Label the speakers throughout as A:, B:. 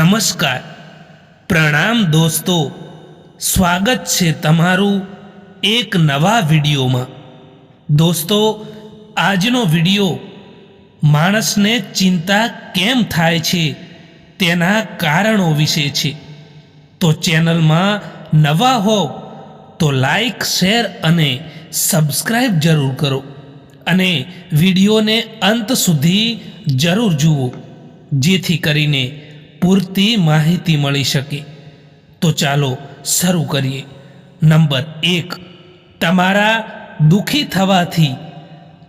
A: નમસ્કાર. પ્રણામ દોસ્તો. સ્વાગત છે તમારું એક નવા વિડીયોમાં. દોસ્તો, આજનો વીડિયો માણસને ચિંતા કેમ થાય છે તેના કારણો વિશે છે. તો ચેનલમાં નવા હો તો લાઈક, શેર અને સબસ્ક્રાઈબ જરૂર કરો અને વિડીયોને અંત સુધી જરૂર જુઓ. જેથી કરીને પૂરતી માહિતી મળી શકે. તો ચાલો શરૂ કરીએ. નંબર એક. તમારા દુઃખી થવાથી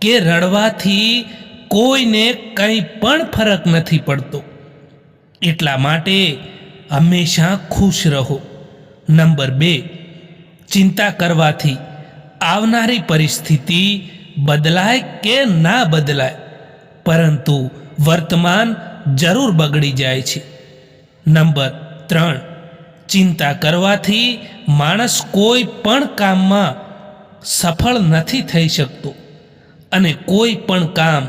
A: કે રડવાથી કોઈને કંઈ પણ ફરક નથી પડતો. એટલા માટે હંમેશા ખુશ રહો. નંબર બે. ચિંતા કરવાથી આવનારી પરિસ્થિતિ બદલાય કે ના બદલાય? પરંતુ વર્તમાન જરૂર બગડી જાય છે. નંબર ત્રણ. ચિંતા કરવાથી માણસ કોઈ પણ કામમાં સફળ નથી થઈ શકતો અને કોઈ પણ કામ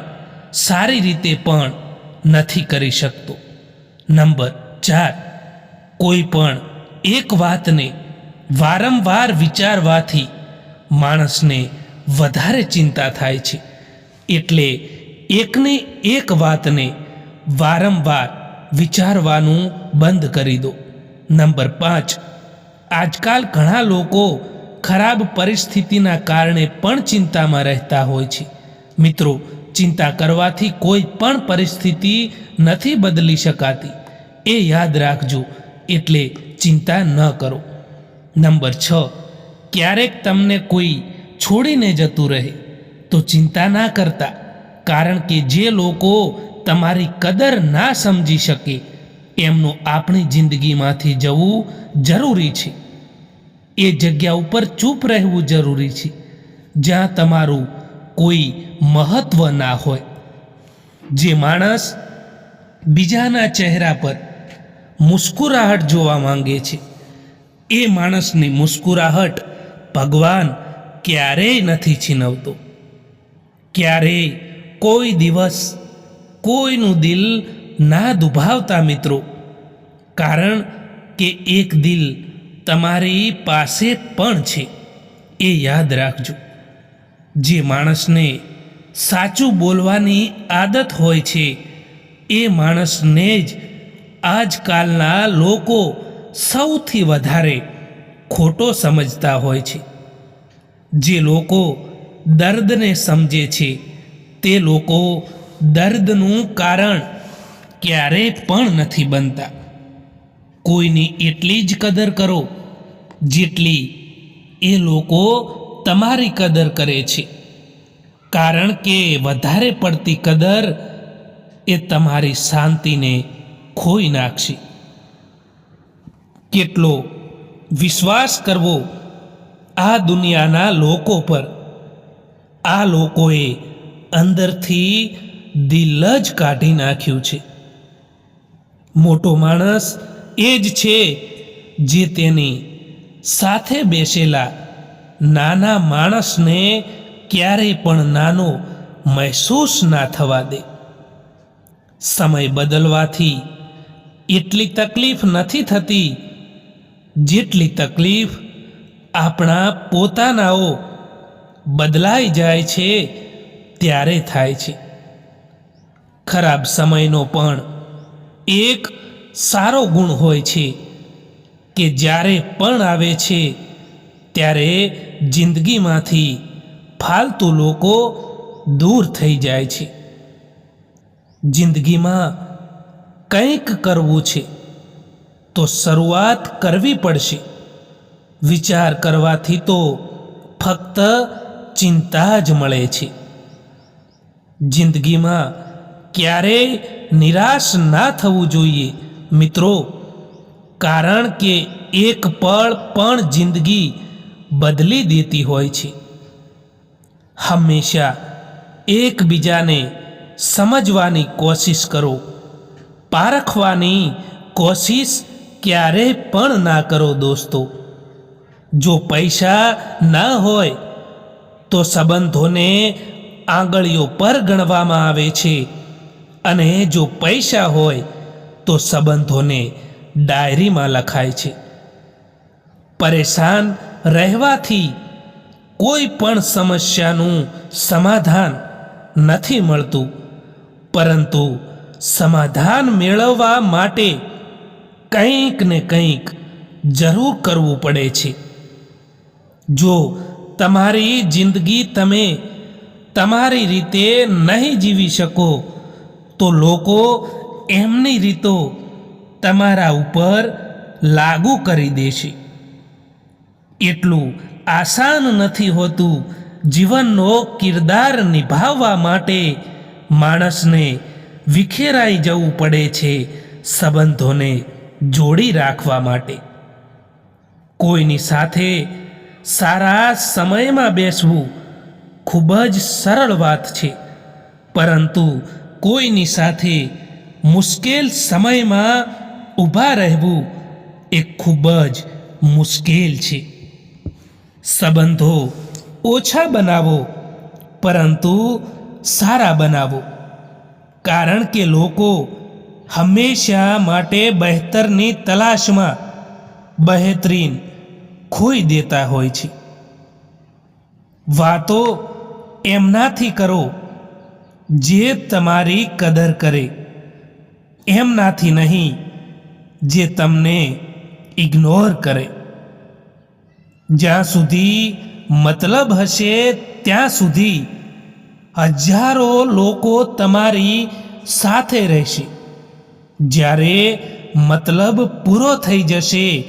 A: સારી રીતે પણ નથી કરી શકતો. નંબર ચાર. કોઈ પણ એક વાતને વારંવાર વિચારવાથી માણસને વધારે ચિંતા થાય છે. એટલે એકને એક વાતને વારંવાર વિચારવાનું બંધ કરી દો. નંબર પાંચ, આજકાલ ઘણા લોકો ખરાબ પરિસ્થિતિના કારણે પણ ચિંતામાં રહેતા હોય છે. મિત્રો, ચિંતા કરવાથી કોઈ પણ પરિસ્થિતિ નથી બદલી શકાતી. એ યાદ રાખજો, એટલે ચિંતા ન કરો. નંબર છ, ક્યારેક તમને કોઈ છોડીને જતું રહે, તો ચિંતા ના કરતા. કારણ કે જે લોકો તમારી કદર ના સમજી શકે. એમનું આપણી જિંદગીમાંથી જવું જરૂરી છે. એ જગ્યા ઉપર ચૂપ રહેવું જરૂરી છે. જ્યાં તમારું કોઈ મહત્વ ના હોય. જે માણસ બીજાના ચહેરા પર મુસ્કુરાહટ જોવા માંગે છે. એ માણસની મુસ્કુરાહટ ભગવાન ક્યારેય નથી છીનવતો. ક્યારેય કોઈ દિવસ કોઈનું દિલ ના દુભાવતા મિત્રો. કારણ કે એક દિલ તમારી પાસે પણ છે, એ યાદ રાખજો. જે માણસને સાચું બોલવાની આદત હોય છે, એ માણસને જ આજકાલના લોકો સૌથી વધારે ખોટો સમજતા હોય છે. જે લોકો દર્દને સમજે છે, તે લોકો દર્દનું કારણ ક્યારેય પણ નથી બનતા. કોઈની એટલી જ કદર કરો જેટલી એ લોકો તમારી કદર કરે છે. કારણ કે વધારે પડતી કદર એ તમારી શાંતિને ખોઈ નાખશે. કેટલો વિશ્વાસ કરવો આ દુનિયાના લોકો પર. આ લોકોએ અંદરથી દિલ જ કાઢી નાખ્યું છે. મોટો માણસ એ જ છે જે તેની સાથે બેસેલા નાના માણસને ક્યારેય પણ નાનો મહેસૂસ ના થવા દે. સમય બદલવાથી એટલી તકલીફ નથી થતી જેટલી તકલીફ આપણા પોતાનાઓ બદલાઈ જાય છે, ત્યારે થાય છે. ખરાબ સમયનો પણ એક સારો ગુણ હોય છે કે જ્યારે પણ આવે છે, ત્યારે જિંદગીમાંથી ફાલતુ લોકો દૂર થઈ જાય છે. જિંદગીમાં કંઈક કરવું છે, તો શરૂઆત કરવી પડશે. વિચાર કરવાથી તો ફક્ત ચિંતા જ મળે છે. જિંદગીમાં ક્યારેય નિરાશ ના થવું જોઈએ. મિત્રો, કારણ કે એક પળ પણ જિંદગી બદલી દેતી હોય છે. હંમેશા એકબીજાને સમજવાની કોશિશ કરો. પારખવાની કોશિશ ક્યારેય પણ ના કરો દોસ્તો. જો પૈસા ના હોય, તો સંબંધોને આંગળીઓ પર ગણવામાં આવે છે. અને જો પૈસા હોય તો સંબંધોને ડાયરીમાં લખાય છે. પરેશાન રહેવાથી કોઈ પણ સમસ્યાનું સમાધાન નથી મળતું. પરંતુ સમાધાન મેળવવા માટે કંઈક ને કંઈક જરૂર કરવું પડે છે. જો તમારી જિંદગી તમે તમારી રીતે નહીં જીવી શકો તો લોકો એમની રીતો તમારા ઉપર લાગુ કરી દેશે. એટલું આસાન નથી હોતું જીવનનો કિરદાર નિભાવવા માટે માણસને વિખેરાઈ જવું પડે છે સંબંધોને જોડી રાખવા માટે. કોઈની સાથે સારા સમયમાં બેસવું ખૂબ જ સરળ વાત છે, પરંતુ કોઈની સાથે મુશ્કેલ સમયમાં ઊભા રહેવું એ ખૂબ જ મુશ્કેલ છે. સંબંધો ઓછા બનાવો, પરંતુ સારા બનાવો. કારણ કે લોકો હંમેશા માટે બહેતરની તલાશમાં બહેતરીન ખોઈ દેતા હોય છે. વાતો એમનાથી કરો જે તમારી કદર કરે. એમનાથી નહીં જે તમને ઇગ્નોર કરે. જ્યાં સુધી મતલબ હશે ત્યાં સુધી હજારો લોકો તમારી સાથે રહેશે. જ્યારે મતલબ પૂરો થઈ જશે,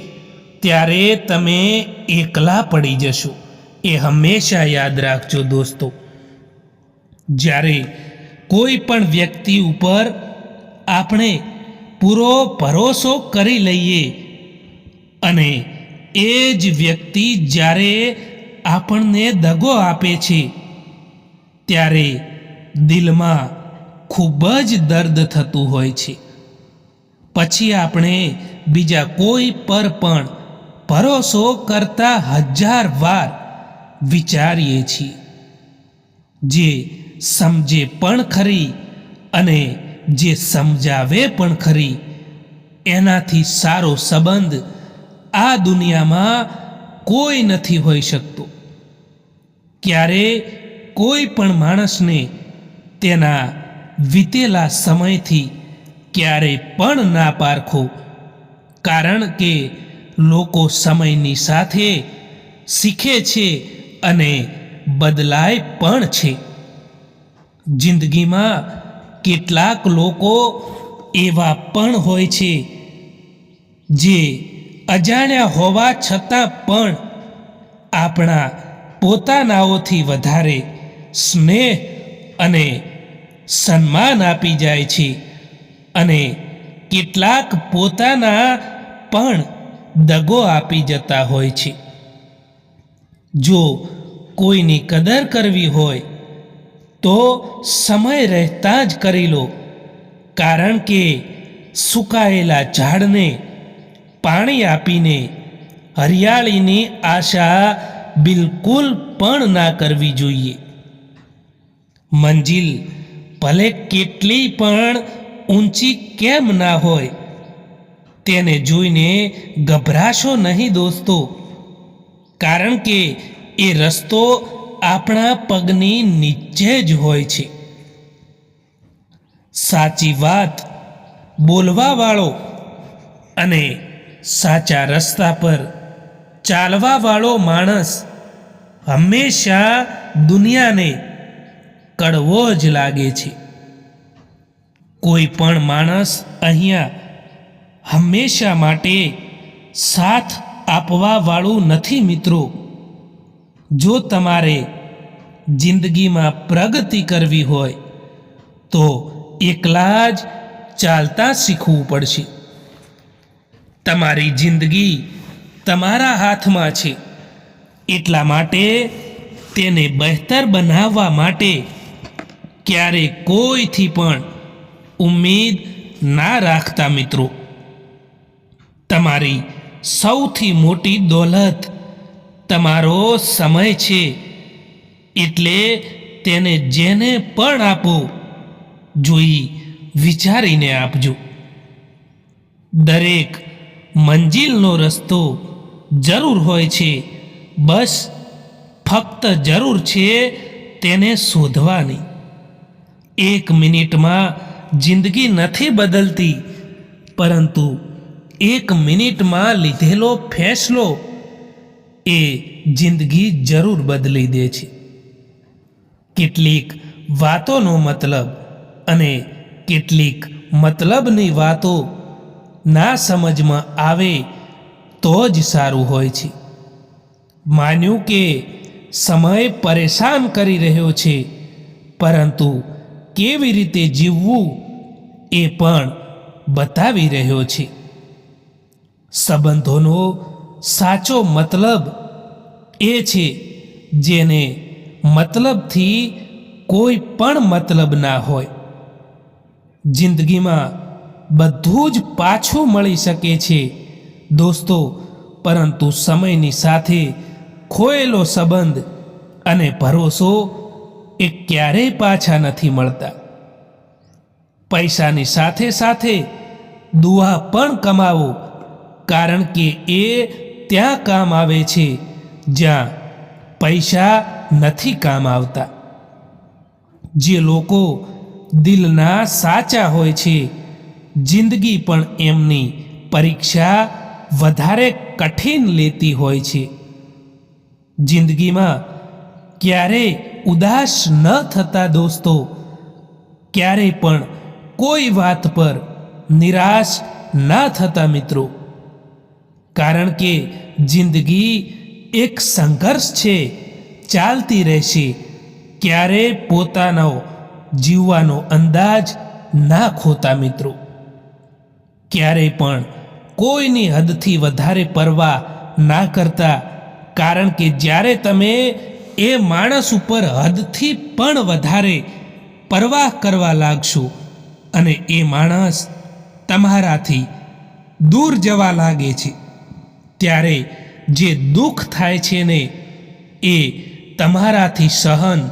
A: ત્યારે તમે એકલા પડી જશો. એ હંમેશા યાદ રાખજો દોસ્તો. જ્યારે કોઈ પણ વ્યક્તિ ઉપર આપણે પૂરો ભરોસો કરી લઈએ. અને એ જ વ્યક્તિ જ્યારે આપણને દગો આપે છે, ત્યારે દિલમાં ખૂબ જ દર્દ થતું હોય છે. પછી આપણે બીજા કોઈ પર પણ ભરોસો કરતા હજાર વાર વિચારીએ છીએ, જે સમજે પણ ખરી અને જે સમજાવે પણ ખરી, એનાથી સારો સંબંધ આ દુનિયામાં કોઈ નથી હોઈ શકતો. ક્યારે કોઈ પણ માણસને તેના વીતેલા સમયથી ક્યારેય પણ ના પારખો, કારણ કે લોકો સમયની સાથે શીખે છે અને બદલાય પણ છે. જિંદગીમાં કેટલાક લોકો એવા પણ હોય છે જે અજાણ્યા હોવા છતાં પણ આપણા પોતાનાઓથી વધારે સ્નેહ અને સન્માન આપી જાય છે અને કેટલાક પોતાના પણ દગો આપી જતા હોય છે. જો કોઈની કદર કરવી હોય તો સમય રહેતા જ કરી લો. કારણ કે સુકાયેલા ઝાડને પાણી આપીને હરિયાળીની આશા બિલકુલ પણ ના કરવી જોઈએ. મંજિલ, ભલે કેટલી પણ ઊંચી કેમ ના હોય, તેને જોઈને ગભરાશો નહીં દોસ્તો. કારણ કે એ રસ્તો આપણા પગની નીચે જ હોય છે. સાચી વાત બોલવાવાળો અને સાચા રસ્તા પર ચાલવાવાળો માણસ હંમેશા દુનિયાને કડવો જ લાગે છે. કોઈ પણ માણસ અહીંયા હંમેશા માટે સાથ આપવાવાળું નથી મિત્રો. જો તમારે જિંદગીમાં પ્રગતિ કરવી હોય, તો એકલા જ ચાલતા શીખવું પડશે. તમારી જિંદગી તમારા હાથમાં છે. એટલા માટે તેને બહેતર બનાવવા માટે ક્યારે કોઈથી પણ ઉમેદ ના રાખતા મિત્રો. તમારી સૌથી મોટી દોલત તમારો સમય છે, એટલે તેને જેને પણ આપો, જોઈ વિચારીને આપજો. દરેક મંજિલનો રસ્તો જરૂર હોય છે, બસ ફક્ત જરૂર છે તેને શોધવાની. એક મિનિટમાં જિંદગી નથી બદલતી, પરંતુ એક મિનિટમાં લીધેલો ફેંસલો એ જિંદગી જરૂર બદલી દે છે. કેટલીક વાતોનો મતલબ અને કેટલીક મતલબની વાતો ના સમજમાં આવે તો જ સારું હોય છે. માન્યું કે સમય પરેશાન કરી રહ્યો છે, પરંતુ કેવી રીતે જીવવું એ પણ બતાવી રહ્યો છે. સંબંધોનો સાચો મતલબ એ છે જેને મતલબથી કોઈ પણ મતલબ ના હોય. જિંદગીમાં બધું જ પાછું મળી શકે છે દોસ્તો, પરંતુ સમયની સાથે ખોયેલો સંબંધ અને ભરોસો એ ક્યારેય પાછા નથી મળતા. પૈસાની સાથે સાથે દુઆ પણ કમાવો, કારણ કે એ ત્યાં કામ આવે છે, જ્યાં પૈસા નથી કામ આવતા. જે લોકો દિલના સાચા હોય છે, જિંદગી પણ એમની પરીક્ષા વધારે કઠિન લેતી હોય છે. જિંદગીમાં ક્યારેય ઉદાસ ન થતા દોસ્તો, ક્યારેય પણ કોઈ વાત પર નિરાશ ના થતા મિત્રો. કારણ કે જિંદગી એક સંઘર્ષ છે, ચાલતી રહેશે. ક્યારે પોતાનો જીવવાનો અંદાજ ના ખોતા મિત્રો. ક્યારેય પણ કોઈની હદથી વધારે પરવા ના કરતા, કારણ કે જ્યારે તમે એ માણસ ઉપર હદથી પણ વધારે પરવાહ કરવા લાગશો અને એ માણસ તમારાથી દૂર જવા લાગે છે. ત્યારે જે દુઃખ થાય છે ને, એ તમારાથી સહન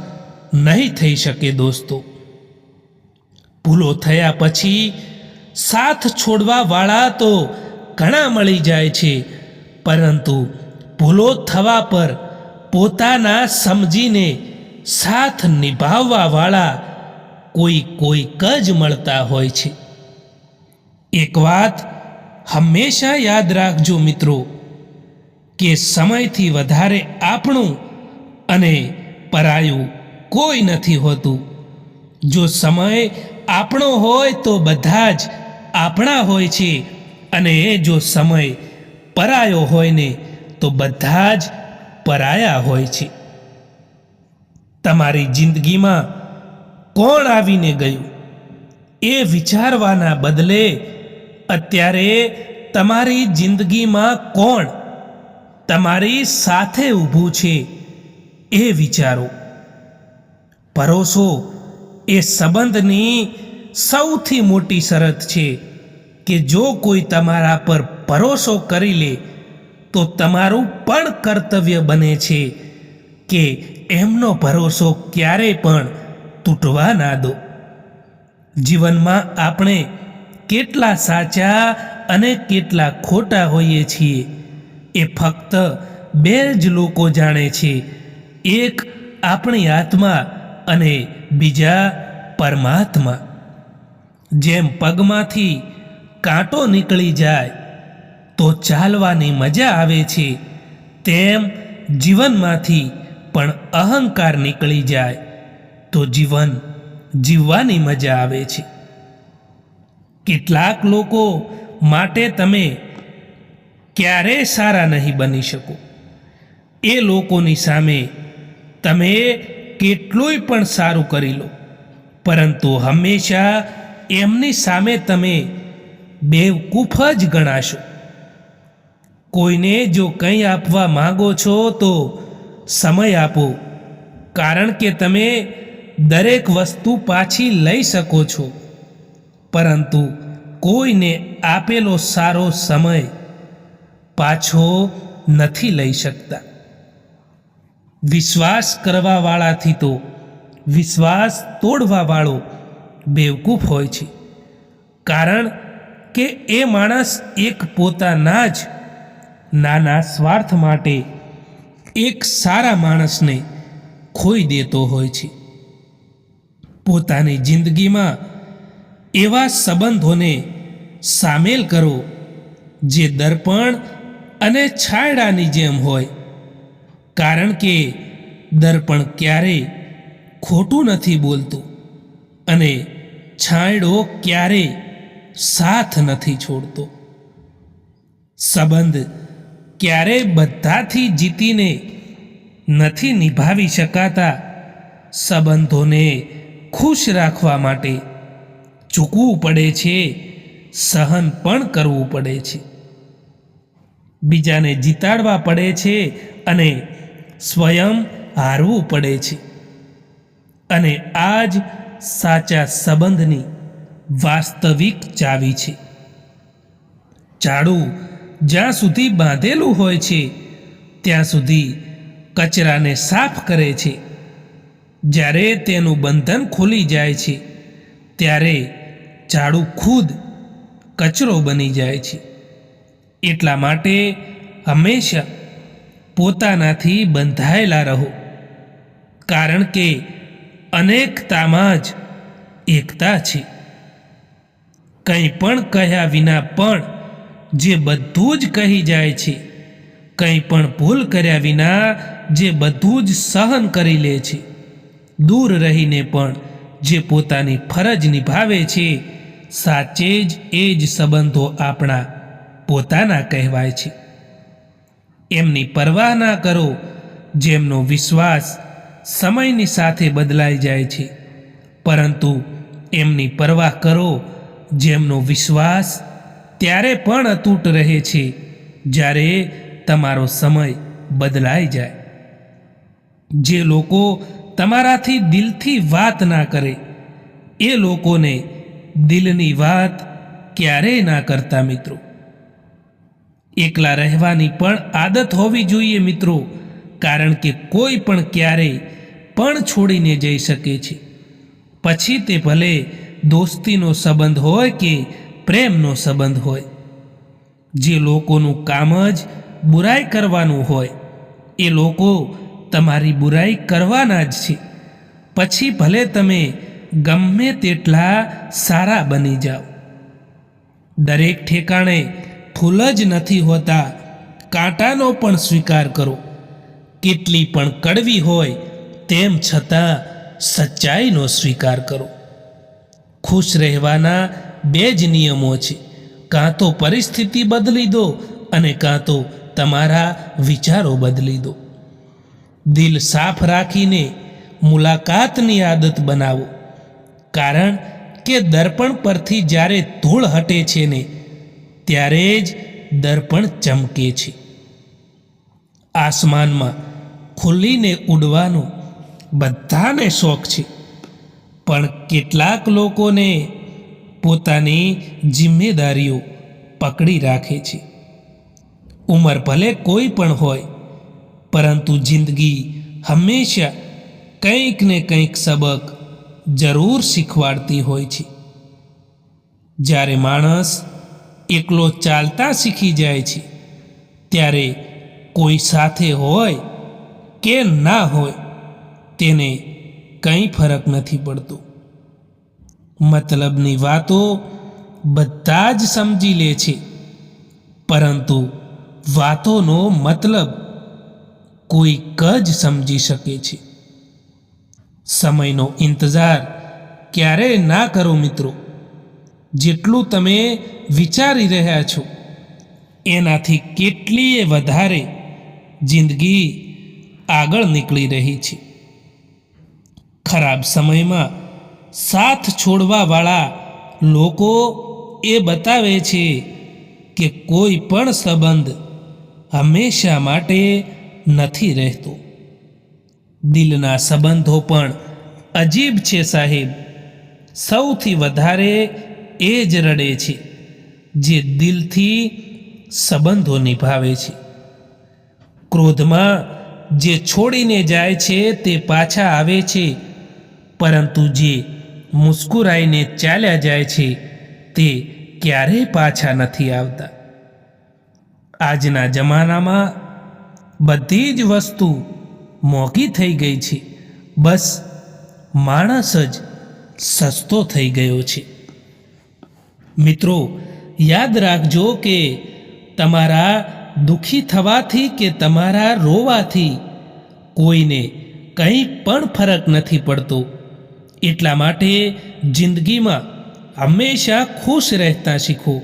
A: નહીં થઈ શકે દોસ્તો. ભૂલો થયા પછી સાથ છોડવા વાળા તો ઘણા મળી જાય છે, પરંતુ ભૂલો થવા પર પોતાના સમજીને સાથ નિભાવવા વાળા કોઈ કોઈક જ મળતા હોય છે. એક વાત હંમેશા યાદ રાખજો મિત્રો કે સમયથી વધારે આપણું અને પરાયું કોઈ નથી હોતું. જો સમય આપણો હોય તો બધા જ આપણા હોય છે અને જો સમય પરાયો હોય ને તો બધા જ પરાયા હોય છે. તમારી જિંદગીમાં કોણ આવીને ગયું? એ વિચારવાના બદલે અત્યારે તમારી જિંદગીમાં કોણ તમારી સાથે ઊભું છે એ વિચારો. ભરોસો એ સંબંધની સૌથી મોટી શરત છે કે જો કોઈ તમારા પર ભરોસો કરી લે, તો તમારું પણ કર્તવ્ય બને છે કે એમનો ભરોસો ક્યારેય પણ તૂટવા ના દો. જીવનમાં આપણે કેટલા સાચા અને કેટલા ખોટા હોઈએ છીએ એ ફક્ત બે જ લોકો જાણે છે. એક આપણી આત્મા અને બીજા પરમાત્મા. જેમ પગમાંથી કાંટો નીકળી જાય, તો ચાલવાની મજા આવે છે. તેમ જીવનમાંથી પણ અહંકાર નીકળી જાય, તો જીવન જીવવાની મજા આવે છે. કેટલાક લોકો માટે તમે ક્યારેય સારા નહીં બની શકો. એ લોકોની સામે તમે કેટલુંય પણ સારું કરી લો. પરંતુ હંમેશા એમની સામે તમે બેવકૂફ જ ગણાશો. કોઈને જો કંઈ આપવા માંગો છો તો સમય આપો. કારણ કે તમે દરેક વસ્તુ પાછી લઈ શકો છો. પરંતુ કોઈને આપેલો સારો સમય પાછો નથી લઈ શકતા. વિશ્વાસ કરવાવાળાથી તો વિશ્વાસ તોડવાવાળો બેવકૂફ હોય છે. કારણ કે એ માણસ એક પોતાના જ નાના સ્વાર્થ માટે એક સારા માણસને ખોઈ દેતો હોય છે. પોતાની જિંદગીમાં એવા સંબંધોને સામેલ કરો જે દર્પણ અને છાયડાની જેમ હોય. કારણ કે દર્પણ ક્યારેય ખોટું નથી બોલતું અને છાંયડો ક્યારેય સાથ નથી છોડતો. સંબંધ ક્યારેય બધાથી જીતીને નથી નિભાવી શકાતા સંબંધોને ખુશ રાખવા માટે ચૂકવું પડે છે, સહન પણ કરવું પડે છે. બીજાને જીતાડવા પડે છે અને સ્વયં હારવું પડે છે. અને આ જ સાચા સંબંધની વાસ્તવિક ચાવી છે. ઝાડુ જ્યાં સુધી બાંધેલું હોય છે, ત્યાં સુધી કચરાને સાફ કરે છે. જ્યારે તેનું બંધન ખોલી જાય છે, ત્યારે ઝાડુ ખુદ કચરો બની જાય છે. એટલા માટે હંમેશા પોતાનાથી બંધાયેલા રહો. કારણ કે અનેકતામાં જ એકતા છે. કંઈ પણ કહ્યા વિના પણ જે બધું જ કહી જાય છે, કંઈ પણ ભૂલ કર્યા વિના જે બધું જ સહન કરી લે છે, દૂર રહીને પણ જે પોતાની ફરજ નિભાવે છે, સાચે જ એ જ સંબંધો આપણા પોતાના કહેવાય છે. એમની પરવાહ ના કરો, જેમનો વિશ્વાસ સમયની સાથે બદલાઈ જાય છે. પરંતુ એમની પરવાહ કરો, જેમનો વિશ્વાસ ત્યારે પણ અતૂટ રહે છે, જ્યારે તમારો સમય બદલાઈ જાય. જે લોકો તમારાથી દિલથી વાત ના કરે, એ લોકોને દિલની વાત ક્યારેય ના કરતા મિત્રો. એકલા રહેવાની પણ આદત હોવી જોઈએ મિત્રો, કારણ કે કોઈ પણ ક્યારેય પણ છોડીને જઈ શકે છે. પછી તે ભલે દોસ્તીનો સંબંધ હોય કે પ્રેમનો સંબંધ હોય, જે લોકોનું કામ જ બુરાઈ કરવાનું હોય, એ લોકો તમારી બુરાઈ કરવાના જ છે. પછી ભલે તમે ગમે તેટલા સારા બની જાઓ. દરેક ઠેકાણે ફૂલ જ નથી હોતા. કાંટાનો પણ સ્વીકાર કરો. કેટલી પણ કડવી હોય, તેમ છતાં સચ્ચાઈનો સ્વીકાર કરો. ખુશ રહેવાના બે જ નિયમો છે. કાં તો પરિસ્થિતિ બદલી દો અને કાં તો તમારા વિચારો બદલી દો. દિલ સાફ રાખીને મુલાકાતની આદત બનાવો. કારણ કે દર્પણ પરથી જ્યારે ધૂળ હટે છે ને ત્યારે જ દર્પણ ચમકે છે. આસમાનમાં ખુલ્લીને ઉડવાનો બધાને શોખ છે. પણ કેટલાક લોકોને પોતાની જિમ્મેદારીઓ પકડી રાખે છે. ઉંમર ભલે કોઈ પણ હોય, પરંતુ જિંદગી હંમેશા કંઈક ને કંઈક સબક જરૂર શીખવાડતી હોય છે. જ્યારે માણસ એકલો ચાલતા શીખી જાય છે. ત્યારે કોઈ સાથે હોય કે ના હોય, તેને કંઈ ફરક નથી પડતો. મતલબની વાતો બધા જ સમજી લે છે. પરંતુ વાતોનો મતલબ કોઈક જ સમજી શકે છે. સમયનો ઇંતજાર ક્યારેય ના કરો મિત્રો. જેટલું તમે વિચારી રહ્યા છો, એનાથી કેટલીય વધારે જિંદગી આગળ નીકળી રહી છે. ખરાબ સમયમાં સાથ છોડવાવાળા લોકો એ બતાવે છે કે કોઈ પણ સંબંધ હંમેશા માટે નથી રહેતો. દિલના સંબંધો પણ અજીબ છે સાહેબ. સૌથી વધારે એ જ રડે છે, જે દિલથી સંબંધો નિભાવે છે. ક્રોધમાં જે છોડીને જાય છે, તે પાછા આવે છે, પરંતુ જે મુસ્કુરાઈને ચાલ્યા જાય છે, તે ક્યારેય પાછા નથી આવતા? આજના જમાનામાં બધી જ વસ્તુ મોંઘી થઈ ગઈ છે. બસ માણસ જ સસ્તો થઈ ગયો છે. મિત્રો, યાદ રાખજો કે તમારા દુઃખી થવાથી કે તમારા રોવાથી કોઈને કંઈ પણ ફરક નથી પડતો. એટલા માટે જિંદગીમાં હંમેશા ખુશ રહેતા શીખો.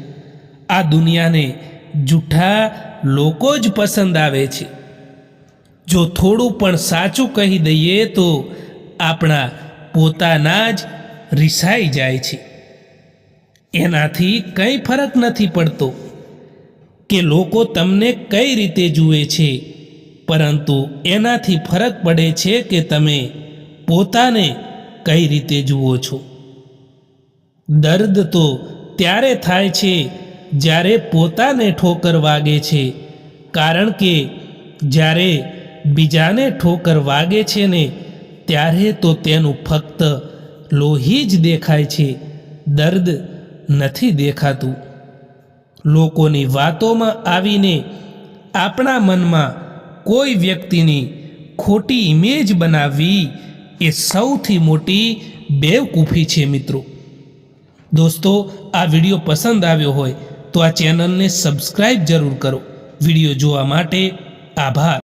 A: આ દુનિયાને જૂઠા લોકો જ પસંદ આવે છે. જો થોડું પણ સાચું કહી દઈએ તો આપણા પોતાના જ રિસાઈ જાય છે. એનાથી કંઈ ફરક નથી પડતો કે લોકો તમને કઈ રીતે જુએ છે. પરંતુ એનાથી ફરક પડે છે કે તમે પોતાને કઈ રીતે જુઓ છો. દર્દ તો ત્યારે થાય છે જ્યારે પોતાને ઠોકર વાગે છે, કારણ કે જ્યારે બીજાને ઠોકર વાગે છે ને ત્યારે તો તેનું ફક્ત લોહી જ દેખાય છે. દર્દ નથી દેખાતું. લોકોની વાતોમાં આવીને આપણા મનમાં કોઈ વ્યક્તિની ખોટી ઇમેજ બનાવવી એ સૌથી મોટી બેવકૂફી છે મિત્રો. દોસ્તો, આ વીડિયો પસંદ આવ્યો હોય તો આ ચેનલને સબસ્ક્રાઈબ જરૂર કરો. વીડિયો જોવા માટે આભાર.